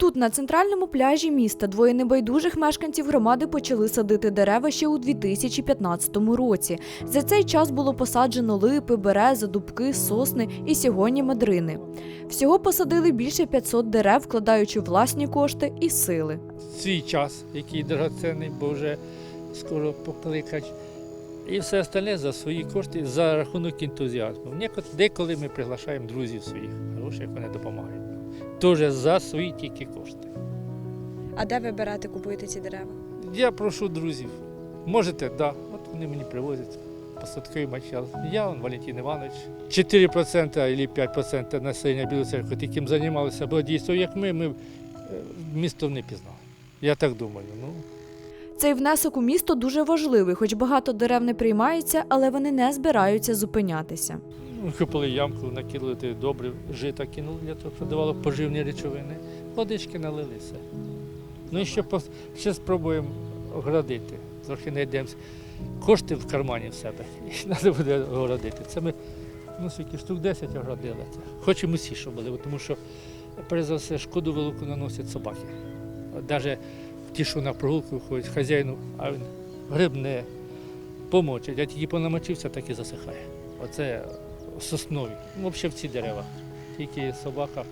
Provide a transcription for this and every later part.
Тут, на центральному пляжі міста, двоє небайдужих мешканців громади почали садити дерева ще у 2015 році. За цей час було посаджено липи, берези, дубки, сосни і сьогодні мадрини. Всього посадили більше 500 дерев, вкладаючи власні кошти і сили. свій час, який дорогоцінний, бо вже скоро покликать. І все остальне за свої кошти, за рахунок ентузіазму. Деколи ми приглашаємо друзів своїх, грошей, вони допомагають. Теж за свої тільки кошти. А де ви берете, купуєте ці дерева? Я прошу друзів, можете, да, от вони мені привозять посадковий матеріал. Я, он, Валентин Іванович, 4% або 5% населення Білої церкви, яким займалися благодійством, як ми, ми е, місто не пізнали. Я так думаю. Ну, Цей внесок у місто дуже важливий, хоч багато дерев не приймається, але вони не збираються зупинятися. Купили ямку, накинули добре, жита кинули для того, щоб давало поживні речовини. Водички налили все. Ну і ще, ще спробуємо оградити. Трохи знайдемо кошти в кармані в себе. І треба буде оградити. Це ми ну, скільки штук 10 оградили. Хочемо всі, щоб були, тому що перш за все шкоду велику наносять собаки. Навіть ті, що на прогулку ходять, хазяїну, а він грибне, помочить, а тільки понамочився, так і засихає. Оце соснові. Ну, взагалі в ці дерева. Тільки собака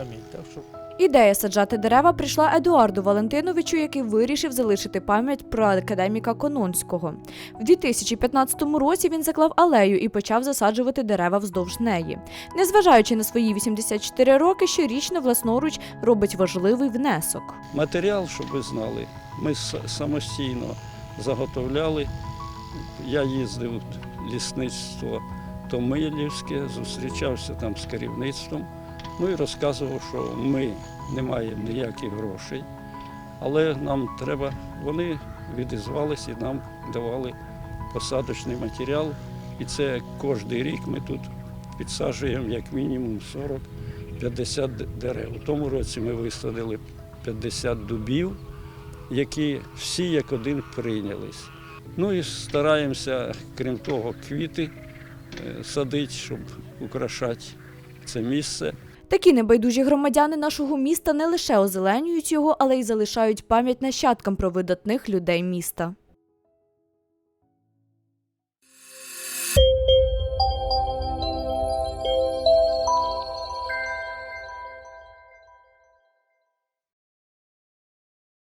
амінь. Так що Ідея саджати дерева прийшла Едуарду Валентиновичу, який вирішив залишити пам'ять про академіка Кононського. В 2015 році він заклав алею і почав засаджувати дерева вздовж неї. Незважаючи на свої 84 роки, щорічно власноруч робить важливий внесок. Матеріал, щоб ви знали, ми самостійно заготовляли. Я їздив в лісництво Томилівське, зустрічався там з керівництвом. Ну і розказував, що ми не маємо ніяких грошей, але нам треба, вони відізвалися і нам давали посадочний матеріал. І це кожен рік ми тут підсаджуємо як мінімум 40-50 дерев. У тому році ми висадили 50 дубів, які всі як один прийнялись. Ну і стараємося, крім того, квіти садити, щоб украшати це місце. Такі небайдужі громадяни нашого міста не лише озеленюють його, але й залишають пам'ять нащадкам про видатних людей міста.